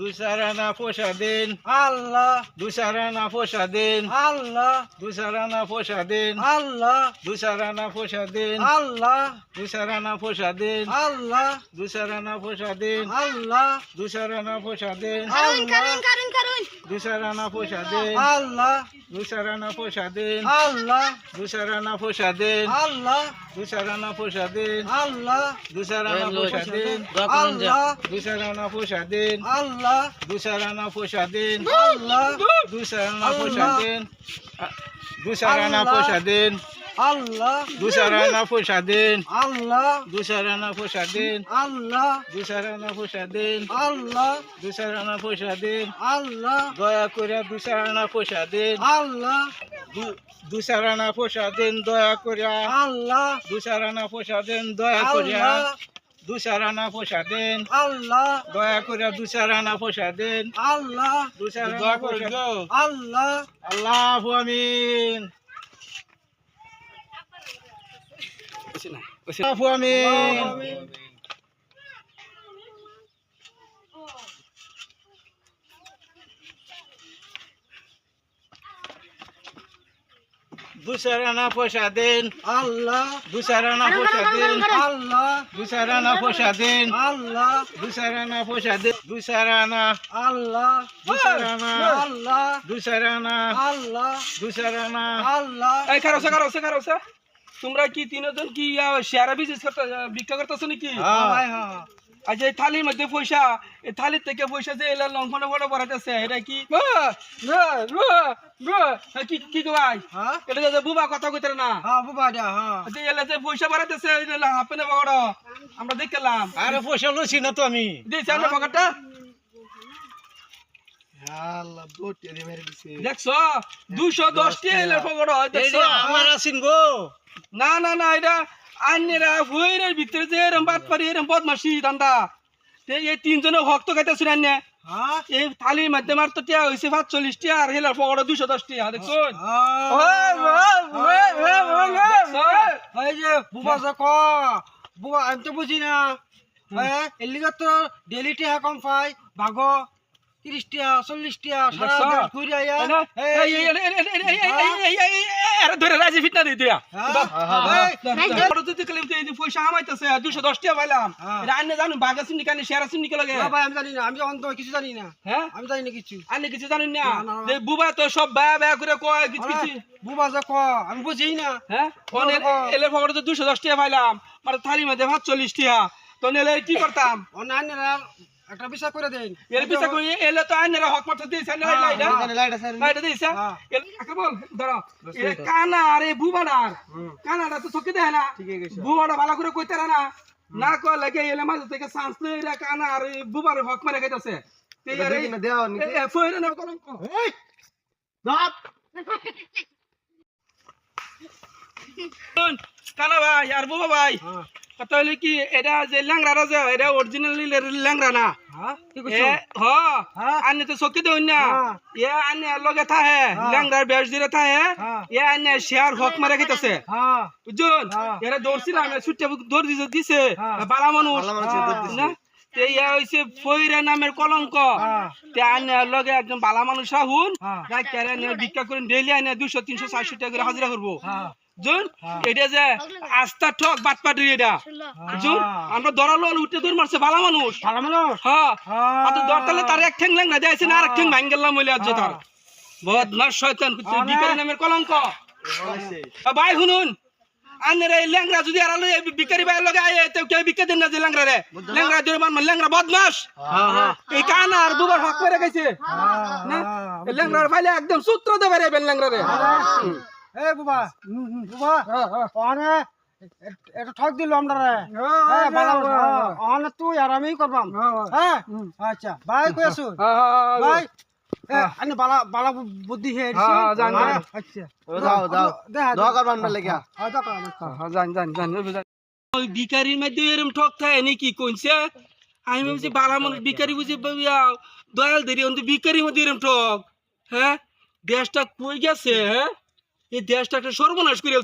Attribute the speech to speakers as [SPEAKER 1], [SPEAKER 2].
[SPEAKER 1] দুসারানা পয়সা দিন
[SPEAKER 2] আল্লাহ
[SPEAKER 1] দুসারানা পয়সা দিন
[SPEAKER 2] আল্লাহ
[SPEAKER 1] দুসারানা পয়সা দিন
[SPEAKER 2] আল্লাহ
[SPEAKER 1] দুসারানা পয়সা দিন
[SPEAKER 2] আল্লাহ
[SPEAKER 1] দুসারানা পয়সা দিন
[SPEAKER 2] আল্লাহ
[SPEAKER 1] দুসারানা পয়সা দিন
[SPEAKER 2] আল্লাহ
[SPEAKER 1] দুসারানা পয়সা দিন
[SPEAKER 2] আল্লাহ
[SPEAKER 1] দুসারানা পয়সা দিন
[SPEAKER 2] আল্লাহ
[SPEAKER 1] দুসারানা পয়সা দিন
[SPEAKER 2] আল্লাহ
[SPEAKER 1] দুসারানা পয়সা দিন
[SPEAKER 2] আল্লাহ
[SPEAKER 1] দুসারানা পয়সা দিন
[SPEAKER 2] আল্লাহ
[SPEAKER 1] দুসারানা পয়সা দিন
[SPEAKER 2] আল্লাহ
[SPEAKER 1] দুসারানা পয়সা দিন
[SPEAKER 2] আল্লাহ
[SPEAKER 1] দুসারানা পয়সা দিন
[SPEAKER 2] আল্লাহ
[SPEAKER 1] দুসারানা পয়সা দিন দুসারানা পয়সা দিন
[SPEAKER 2] আল্লাহ।
[SPEAKER 1] দুসারানা পয়সা দিন
[SPEAKER 2] আল্লাহ।
[SPEAKER 1] দুসারানা পয়সা দিন
[SPEAKER 2] আল্লাহ।
[SPEAKER 1] দুসারানা পয়সা দিন
[SPEAKER 2] আল্লাহ।
[SPEAKER 1] দুসারানা পয়সা দিন
[SPEAKER 2] আল্লাহ।
[SPEAKER 1] দয়া করে দুসারানা পয়সা দিন
[SPEAKER 2] আল্লাহ।
[SPEAKER 1] দুসারানা পয়সা দিন দয়া করে
[SPEAKER 2] আল্লাহ।
[SPEAKER 1] দুসারানা পয়সা দিন দয়া করে
[SPEAKER 2] দুশার
[SPEAKER 1] আনা পোষা দেন।
[SPEAKER 2] আল্লাহ।
[SPEAKER 1] দয়া করে দুশার আনা পোষা দেন।
[SPEAKER 2] আল্লাহ।
[SPEAKER 1] দুশার দয়া করে
[SPEAKER 2] আল্লাহ।
[SPEAKER 1] আল্লাহ আমিন। আমিন। দুসারানা পয়সা দেন।
[SPEAKER 2] আল্লাহ।
[SPEAKER 1] দুসারানা পয়সা দেন।
[SPEAKER 2] আল্লাহ।
[SPEAKER 1] দুসারানা পয়সা দেন।
[SPEAKER 2] আল্লাহ।
[SPEAKER 1] দুসারানা পয়সা দিন। দুসারানা
[SPEAKER 2] আল্লাহ।
[SPEAKER 1] দুসারানা
[SPEAKER 2] আল্লাহ।
[SPEAKER 1] দুসারানা
[SPEAKER 2] আল্লাহ।
[SPEAKER 1] দুসারানা
[SPEAKER 2] আল্লাহ।
[SPEAKER 3] এই কারও সে কারও সে কারও সে তোমরা কি তিনজন কি শেয়ারা বিজনেস করতে ভিক্ষা করতেছো নাকি?
[SPEAKER 1] হ্যাঁ।
[SPEAKER 3] আজ এই থালির মধ্যে পয়সা এই থালির থেকে পয়সা যে এলা লঙ্ঘনে বড় বড়াতেছে এটা কি? কি কি ভাই?
[SPEAKER 2] হ্যাঁ?
[SPEAKER 3] এটা যে বুবা কথা কইতে না?
[SPEAKER 2] হ্যাঁ বুবা হ্যাঁ।
[SPEAKER 3] যে এলা যে পয়সা বাড়াতেছে হাপেনে বড়। আমরা দেখলাম।
[SPEAKER 1] আরে পয়সা লইছি না তো আমি।
[SPEAKER 3] দিয়েছে আমরা পকেটটা
[SPEAKER 2] আল্লাহ বটি রে মেরে দিছে
[SPEAKER 3] দেখছ দুশো দশটি এলে দেখছ
[SPEAKER 1] আমার গো
[SPEAKER 3] না না না এটা আন্যেরা ভৈরের ভিতরে যে এরম বাদ পারি এরম বদমাসি দান্দা এই তিনজনে হক তো আন্যে
[SPEAKER 2] হ্যাঁ
[SPEAKER 3] এই থালির মধ্যে মার তো টিয়া হয়েছে পাঁচচল্লিশ টিয়া আর হেলার পকড়া দুশো দশ টিয়া দেখছুন
[SPEAKER 2] বুবা ক বুবা আমি তো বুঝি না হ্যাঁ এলিগা তো ডেলি কম পাই ভাগ
[SPEAKER 3] চল্লিশটা ফিটনা দিয়া দুশো দশ পাইলাম
[SPEAKER 2] আমি জানি না আমি অন্ত কিছু জানি না আমি জানি না কিছু
[SPEAKER 3] কিছু জানি না বুবা তো সব করে কয় কিছু
[SPEAKER 2] বুবা আমি বুঝি না
[SPEAKER 3] দুশো দশ পাইলাম মানে থালি মাঝে ভাত চল্লিশ টিয়া তো নেলে কি করতাম
[SPEAKER 2] একটা বিষয় করে দেন।
[SPEAKER 3] এর পিছা করি এলে তো আইনেরা হক মাত্র দিয়েছে না
[SPEAKER 2] হ্যাঁ,
[SPEAKER 3] লাইটা
[SPEAKER 2] হ্যাঁ।
[SPEAKER 3] লাইটা দিয়েছে?
[SPEAKER 2] হ্যাঁ।
[SPEAKER 3] এলে বল? ধরো এ কানা আরে বুবাডার। কানাডা তো চোখে দেয় না। বুবাডা ভালো করে কইতে না। না কয় লাগে এলে মাঝে থেকে চান্স লই এরা কানা আর বুবার হক মারে খাইতেছে। তে আরে এ- এ ফয়রে না কলঙ্ক শুন, কানা ভাই আর বুবা ভাই।
[SPEAKER 2] হ্যাঁ।
[SPEAKER 3] কথা কি? এটা যে ল্যাংরা যে এটা অরিজিনালি ল্যাংরা না।
[SPEAKER 2] হ্যাঁ? হ্যাঁ।
[SPEAKER 3] আনে তো না।
[SPEAKER 2] হ্যাঁ।
[SPEAKER 3] আনে লগে থাহে
[SPEAKER 2] হ্যাঁ।
[SPEAKER 3] ল্যাংরার বেশ দিরে থাহে।
[SPEAKER 2] হ্যাঁ।
[SPEAKER 3] আনে শেয়ার হক মারে খাইতেছে।
[SPEAKER 2] হ্যাঁ।
[SPEAKER 3] বুঝুন। এরা দৌড়ছিলাম ছুটে দৌড় দিছে দিছে।
[SPEAKER 2] হ্যাঁ।
[SPEAKER 3] বালা মানুষ। না? তে ইয়া হইছে ফইরা নামের কলঙ্ক।
[SPEAKER 2] হ্যাঁ।
[SPEAKER 3] তে আনে লগে একদম বালা মানুষ আহুন। ভিক্ষা করে ডেইলি আনে দুশো তিনশো চারশো টাকা করে হাজিরা করব।
[SPEAKER 2] হ্যাঁ
[SPEAKER 3] বুঝুন
[SPEAKER 2] হ্যাঁ।
[SPEAKER 3] এটা যে আস্থা ঠক বাটপাটি এটা। বুঝুন আমরা দরালো উঠে দৌড় মারছে বালা মানুষ।
[SPEAKER 2] ভালো মানুষ?
[SPEAKER 3] হ্যাঁ।
[SPEAKER 2] হ্যাঁ।
[SPEAKER 3] দরতালে তার এক ঠ্যাং ল্যাংরা দিয়েছে না আর এক ঠ্যাং ভাঙ গেলাম বলে আজ তার বদমাস শয়তান
[SPEAKER 2] হ্যাঁ।
[SPEAKER 3] বিকারি নামের কলঙ্ক। ভাই শুনুন আনের এই ল্যাংরা যদি আর বিকারি ভাই লগে আয় তো কেউ বিকে দেন না যে ল্যাংরা রে। ল্যাংরা দিয়ে মান ল্যাংরা বদমাস। এই কানা আর বুবার হক করে গেছে। না? ল্যাংরার ফাইলে একদম সূত্র দেবে রে ল্যাংরা রে।
[SPEAKER 2] এ বুবা বুবা। অনে এটা ঠক দিল আমরা হ্যাঁ অনে তুই আর আমি করবাম। হ্যাঁ আচ্ছা ভাই কই আছো? ভাই আনি বালা বালা বুদ্ধি হে
[SPEAKER 3] হ্যাঁ, হ্যাঁ, জান, জান।
[SPEAKER 2] আচ্ছা।
[SPEAKER 4] যাও যাও। দোয়া করবার না লেগে
[SPEAKER 2] হ্যাঁ দেখা
[SPEAKER 3] জান জান জান ওই বিকারির মধ্যে এরম ঠক থাকে নাকি কইছে? আমি ভাবছি বালা মানুষ বিকারি বুঝি দয়াল ধরি অন্ত বিকারির মধ্যে এরম ঠক। হ্যাঁ? দেশটা কই গেছে হ্যাঁ? এই দেশটা একটা সর্বনাশ করে